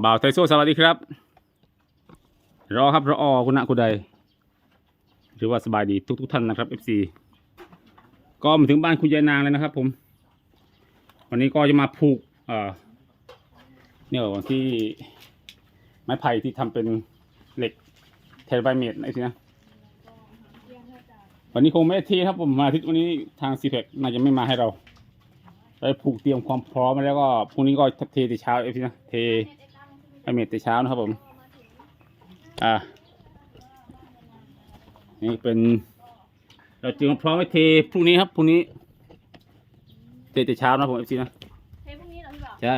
บ่าวไทโซสวัสดีครับ รอครับรออคุณนะคุณใดหรือว่าสบายดีทุกทุกท่านนะครับ FC ก็มาถึงบ้านคุณยายนางแล้วนะครับผม วันนี้ก็จะมาผูกเอ่อเนี่ยวันที่ไม้ไผ่ที่ทำเป็นเหล็กเทเลไบเมตรไอ้ทีนะวันนี้คงไม่ได้เทครับผมมาอาทิตย์วันนี้ทางซีเพกน่าจะไม่มาให้เราไปผูกเตรียมความพร้อมแล้วก็พรุ่งนี้ก็เทแต่เช้าเอฟซีนะเท อเมตแต่เช้านะครับผม อ่า นี่เป็น เราเตรียมพร้อมไว้เทพรุ่งนี้ครับพรุ่งนี้เทแต่เช้านะผมเอฟซีนะเทปพรุ่งนี้เหรอพี่บ่าวใช่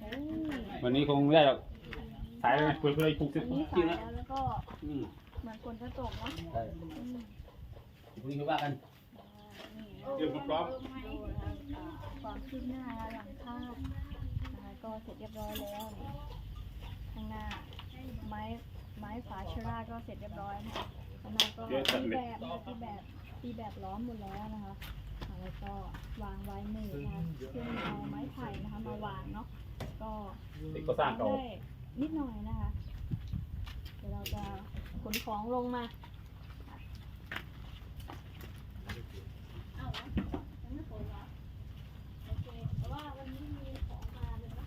โอ้ยวันนี้คงไม่ได้หรอกสายเลยนะเพื่อเพื่อผูกเสร็จวันปุ๊บนี้จริสางยนะแล้วแล้วก็อืมเหมือนฝนจะตกเนาะใช่อืมพรุ่งนี้เขาว่ากันนี่เตรียมความพร้อมดูนะครับอ่าความคืบหน้าหลังคานะคะก็เสร็จเรียบร้อยแล้วนี่ข้างหน้า ไม้ไม้ ฝาเชอร่าก็เสร็จเรียบร้อยนะคะข้างหน้าก็ตีแบบนะคะตีแบบตีแบบล้อมหมดแล้วนะคะอ่าแล้วก็วางไว้หนึ่งนะคะซึ่งเอาไม้ไผ่นะคะมาวางเนาะก็เด็กก็สร้างเก่าได้นิดหน่อยนะคะ เดี๋ยวเราจะขนของลงมาเอาเหรอยังไม่ขนเหรอโอเคเพราะว่าวันนี้มีของมาเลยนะ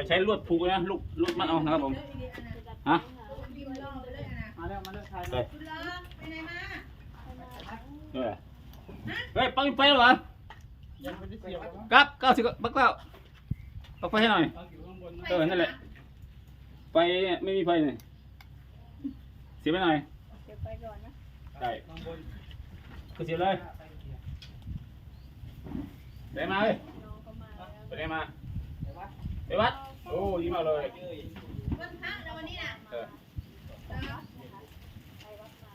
เราใช้ลวดผูกนะลูกลูกมัดเอานะครับผมฮะมาแล้วมาแล้วถ่ายเฮ้ยเฮ้ยเฮ้ยปังไฟเหรอยังไม่ได้เสียบมั้งครับเก้าสิบปักเก้าปักไฟให้หน่อยตั้งอยู่ข้างบนนะเออนั่นแหละไฟเนี่ยไม่มีไฟเนี่ยเสียบไปหน่อยเดี๋ยวไปก่อนนะได้ข้างบนก็เสียบเลยไปมาเลยน้องก็มาแล้วไปไหนมาเห็นปะไปวัด โอ้ดีมากเลยเอ้ยเออไปวัดมา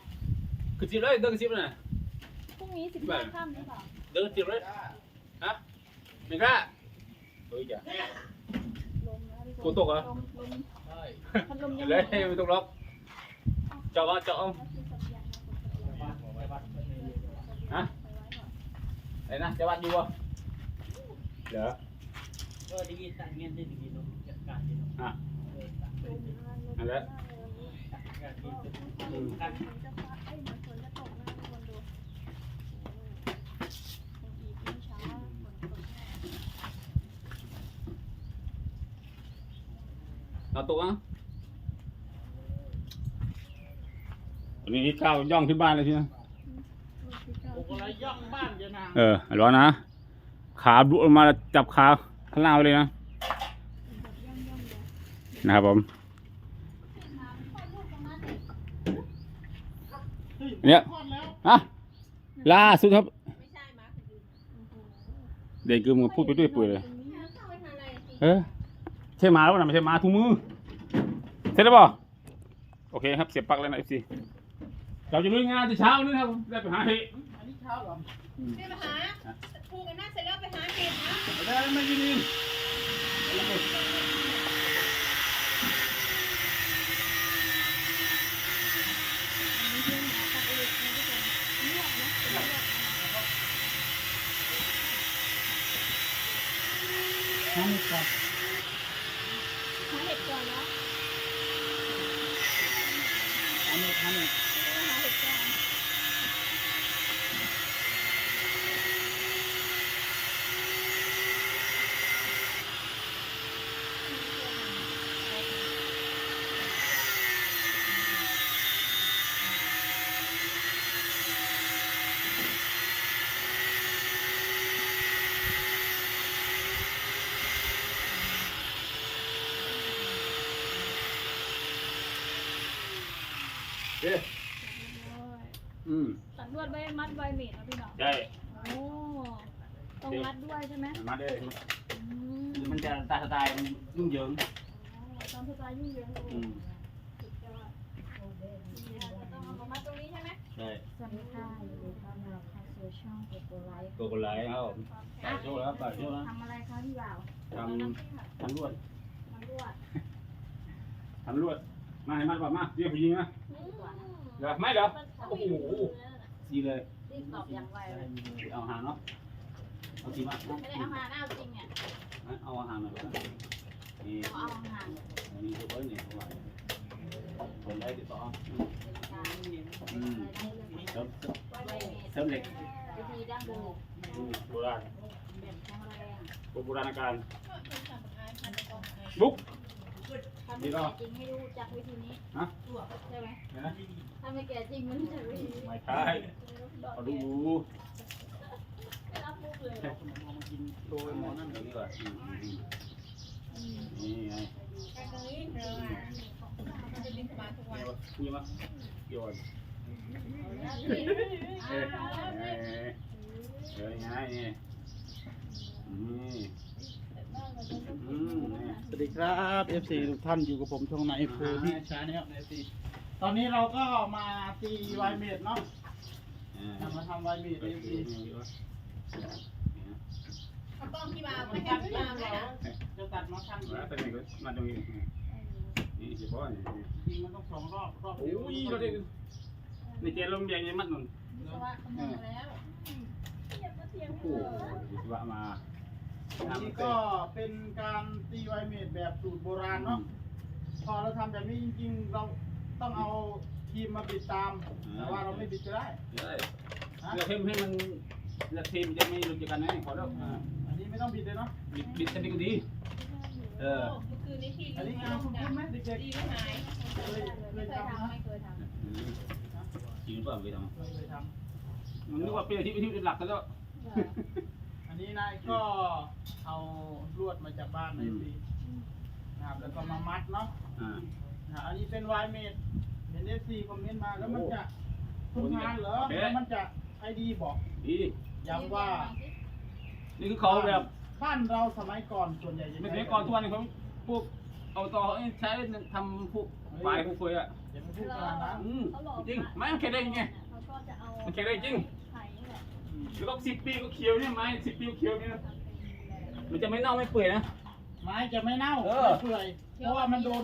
คือเสียบเลยเดินก็เสียบเลยนะพรุ่งนี้สิบห้าค่ำหรือเปล่าเดินเสียบเลยฮะไม่กล้าเฮ้ยจ้ะลมนะพี่ฝนตกเหรอลมลมใช่พัดลมยังเลยไม่ไม่ต้องล็อกเจาะเอาเจาะเอาแล้วคือสัญญาณนะฝนตกไปวัดไปวัดไปนี่ฮะไปไว้ก่อนไหนนะจะวัดอยู่วะเหรอก็ดีตั้งเงี้ยได้ดี เนาะจัดการดีเนาะอะเออตั้งไปดีอันแล้วจัดการดีเป็นอืมตั้งมันจะฟ้าเอ้ยเหมือนฝนจะตกนะทุกคนดูโอ้ยยังอีกไม่ช้าฝนตกแน่เอาตัวอะวันนี้ข้าวย่องที่บ้านเลยทีนะโอ้โหอะไรย่องบ้านเจ้านางเออร้อนนะ ขาบุออกมาจับขาข้างล่างไว้เลยนะ นะครับผมเนี่ยคลอดแล้วอะล่าสุดครับ เด็กกึมก็พูดไปด้วยเปื่อยเลยเออใช่หมาแล้วนะไม่ใช่หมาทุกมือเสร็จแล้วเปล่าโอเคครับเสียบปลั๊กแล้วนะเอฟซีเราจะลุยงานแต่เช้านี้นะครับได้ไปหาเห็ดอันนี้เช้าเหรอไปหาผูกกันหน้าเสร็จแล้วไปหาเห็ดนะได้ไม่ยินดี ห้าเมตรก่อนหาเห็ดก่อนเนาะห้าเมตรห้าเมตรหาเห็ดก่อน เด้ออืมตัดลวดไว้มัดไวเมดนะพี่บ่าวใช่โอ้ต้องมัดด้วยใช่ไหมมาเด้ออืมมันจะตาสไตล์มันยุ่งเหยิงตามสไตล์ยุ่งเหยิงเลยอืมสุดยอดจะต้องเอามามัดตรงนี้ใช่ไหมใช่สวัสดีค่ะยินดีต้อนรับเข้าสู่ช่องโกโกไลฟ์ตัวคนร้ายครับผมต่อยโชว์แล้วต่อยโชว์แล้วทำอะไรคะพี่บ่าวทำทำลวดทำลวดทำลวดมาให้มันบอกมาเรียกผู้หญิงนะอืม เหรอไม่เหรอโอ้โหดีเลยรีบตอบอย่างไวเลยเอาอาหารเนาะเอาทีมาไม่ได้เอามาเอาจริงเนี่ยเอาอาหารหน่อยนี่เอาเอาห่างนี่ตัวเบิ้ลนี่ตัวคนได้ติดต่อเป็นการอืมเริ่มเสริมเสริมเหล็กวิธีดั้งเดิมอืมโบราณแบบแข็งแรงโบราณการบุ๊ก ถ้าไม่แก่จริงให้รู้จักวิธีนี้ฮะ ใช่ไหมนะถ้าไม่แก่จริงมันรู้จักวิธีนี้ไม่ใช่เขาดูไม่รับมุกเลยโดยมอนั่นนี่ก่อนนี่ไงกันตรงนี้เธออะมันจะบินมาทุกวันคุยมาโยนเอ้ยเอ้ยเอ้ยไงนี่นี่ อืมนี่สวัสดีครับ FC ทุกท่านอยู่กับผมช่องในโพธิชาแนล FC ตอนนี้เราก็มาตีไวเมดเนาะอ่ามาทำไวเมดไป FC ดูนี่วะเอากล้องที่มาไม่ให้พี่มาเลยนะจะตัดมาขั้นมาเป็นไงก็มาตรงนี้นี่เฉพาะนี่จริงมันต้องสองรอบรอบโอ้ยเราได้ในเจลมแดงยังมัดนุ่นวิศวะคำนวณแล้วโอ้โหวิศวะมา อันนี้ก็เป็นการตีไวเมดแบบสูตรโบราณเนาะพอเราทำแบบนี้จริงๆ เราต้องเอาทีมมาบิดตาม แต่ว่าเราไม่บิดก็ได้เฮ้ยเลือกเทมให้มันเลือกทีมจะไม่รู้จักกันไหมขอแล้วอ่าอันนี้ไม่ต้องบิดเลยเนาะบิดบิดกันดีก็ดี เออ เมื่อคืนนี้ที่อันนี้งานคุณคุ้นไหมเด็กดีไม่หายๆเคยเคไม่ยเคยทำทำนะไม่เคยทำจริงเปล่าไปทเคยทำำมันนึกว่าเป็นอาชีพอาชีพหลักแล้วอั นนี้นายก็เอาลวดมาจากบ้านในปีนะครับแล้วก็มามัดเนาะอ่านะอันนี้เป็นวายเมดเห็นเอฟซีคอมเมนต์มาแล้วมันจะโอ้ทำงานเหรอโอเคแล้วมันจะไอดีบอกดีย้ำว่า นี่คือเขาแบบบ้านเราสมัยก่อนส่วนใหญ่จะไม่ใช้ใช่ก่อนทุกวันนี้เขาพวกเอาต่อใช้ทำพวกไฟพวกเฟยอะอย่าไปพูดขนาดนั้นอืมจริงไม่มันแค่ได้ยังไงเขาก็จะเอามันแค่ได้จริงไข่นี่ แหละอืมแล้วก็สิบปีก็เคี้ยวเนี่ยไม้สิบปีก็เคี้ยวเนี่ยมันจะไม่เน่าไม่เปื่อยนะ ไม้จะไม่เน่าเออ ไม่เปื่อยเพราะว่ามันโดน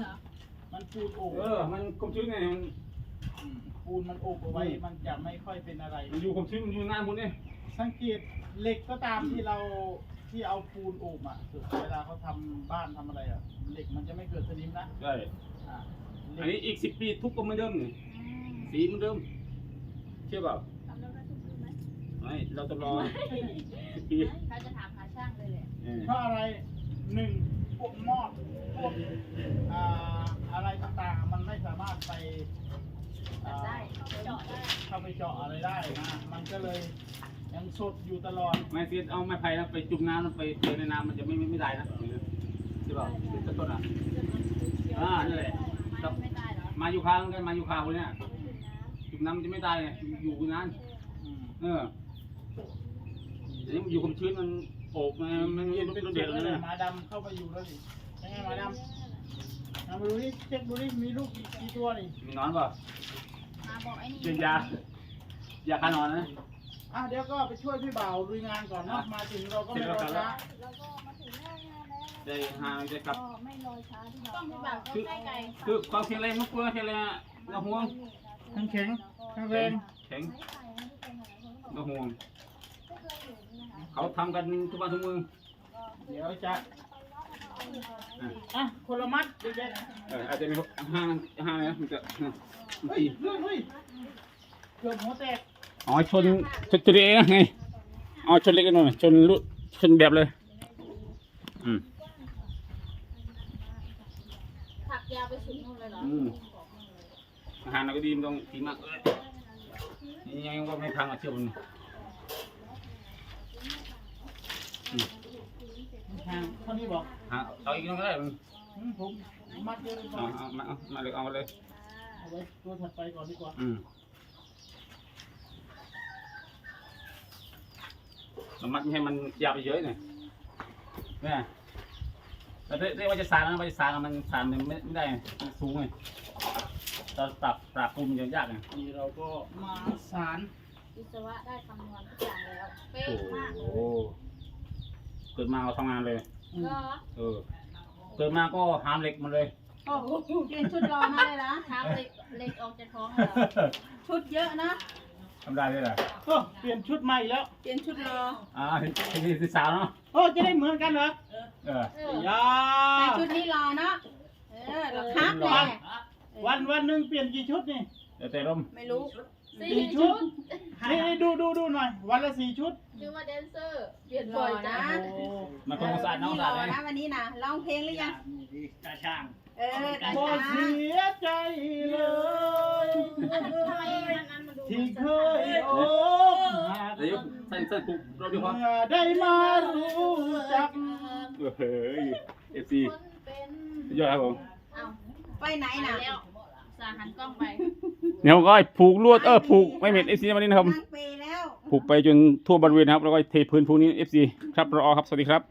มันปูนโอบเออ มันคมชื้นไงมัน มปูนมันโอบเอาไว้มันจะไม่ค่อยเป็นอะไร มันอยู่คมชื้นมันอยู่นานบนเนี่ยสังเกตเหล็กก็ตามที่เราที่เอาปูนโอบอะเวลาเขาทำบ้านทำอะไรอะเหล็กมันจะไม่เกิดสนิมนะใช่อ่าเหอันล็นี้กอีกสิบปีทุกก็เหมือนเดิมนี่สีเหมือนเดิมเชื่อเปล่า ไม่เราต้องรอสิบปีเขาจะถามหาช่างเลยแหละเออเพราะอะไรหนึ่งพวกมอดพวกอ่าอะไรต่างๆ มันไม่สามารถไปอ่าได้เจาะได้เข้าไปเจาะอะไรได้นะมันก็เลยยังสดอยู่ตลอดไม่เสียเอาไม้ไผ่นะไปจุ่มน้ำแล้วไปเทในน้ำมันจะไม่ไม่ไม่ได้นะใช่เปล่าต้นต้นอะ อ่านั่นแหละ ไม่ไม่ได้เหรอมาอยู่ค้างกันมาอยู่ค้างคนเนี้ยจุ่มน้ำมันจะไม่ได้ไงอยู่นานอืมเอออั นนี้มันอยู่ความชื้นมันโอบมันมันมันเป็นมันเด็เด็กดเลเลยยหมาดำเข้าไปอยู่แล้วดิยังไงหมาดำเอามาดูดิเช็คดูดิมีลูกกี่กี่ตัวนี่มีนอนเปล่ามาบอกไอ้นี่กินยายาคานอนนะอะเดี๋ยวก็ไปช่วยพี่บ่าวลุยงานก่อนเนาะอะมาถึงเราก็ไม่รอเสร็จแล้วช้าแล้วก็มาถึงหน้างานแล้วได้หาได้กลับ ก็ไม่รอช้าที่เราต้องมีแบบก็ใกล้ไกลคือความแข็งแรงมันกลัวแข็งแรงอะเราห่วงทั้งแข็งทั้งแรงแข็งใช้ไข่ให้ทุกคนหลายคนก็บอกเราห่วงไม่เคยเห็นนะคะ เขาทำกันทุกวันทุกมือ เดี๋ยวจะอะอะคนละมัดเด็กเอออาจจะมีห้างห้างนะมันจะๆเฮ้ยเรื่องเฮ้ยเกือบหัวแตกอ๋อชนชนตัวเองไงอ๋อชนเล็กหน่อยชนรุ่นชนแบบเลย อืมถักยาวไปสุดนู่นเลยเหรออืมอาหารเราก็ดีมันต้องดีมากเออนี่ยังว่าไม่พังอะเชื่อผม ทางเท่านี้บอกฮะเอาอีกน้องก็ได้มึงอืมผมมัดเยอะเลยก่อเอานเอามาเอามาเลยเอามาเลยเอาไว้ตัวถัดไปก่อนดีกว่าอืมเรามัดไม่ให้มันยาวไปเยอะหน่อยเนี่ยแต่เรียกว่าจะสางนะว่าจะสางอะมันสางมันไม่ไม่ได้ไงมันสูงไงตอนปรับปรับปูนมันจะยากไง นี่เราก็มาสารวิศวะได้คำนวณทุกอย่างแล้ว เป๊ะโอ้มากโหเลย เกิดมาเอาทำงานเลยอืมก็เออ เกิดมาก็หามเหล็กมาเลย โอ้เปลี่ยนชุดรอมาเลยนะเท้าเล็กเล็กออกจากท้องแล้วชุดเยอะนะ ทำได้ด้วยเหรอโอ้เปลี่ยนชุดใหม่แล้วเปลี่ยนชุดรออ่าเห็นเห็นเห็นสาวเนาะโอ้จะได้เหมือนกันเหรอเออ เอออย่าใส่ชุดนี้รอเนาะเออเราคักแหละวันวันหนึ่งเปลี่ยนกี่ชุดนี่เดี๋ยวแต่ร่มไม่รู้ สี่ชุดนี่นี่ดูดูดูหน่อย วันละสี่ชุดชื่อว่าแดนเซอร์เปลี่ยนรบ่ออยนะนะโอ้มันคงสะอาดเน้องรสะอาดอเลยนะวันนี้นะร้องเพลงหรือยัง ตาช่างเออตาพอช้าเสียใจเลยทำไมอันนั้นมันดูที่เคยอกหักเดี๋ยวสั้นสั้นปุ๊บรอบเดียวพอเมื่อได้มารู้จัก เฮ้ยเอฟซีคนเป็นยอดครับผม เอ้าไปไหนไปน่ะแล้ว สาหันกล้องไปเดี๋ยวก็ผูกลวดเออผูกไม่เม็ดเอฟซีวันนี้นะครับ นั่งเปแล้ว ผูกไปจนทั่วบริเวณนะครับ แล้วก็เทพื้นพวกนี้เอฟซีครับรอครับ สวัสดีครับ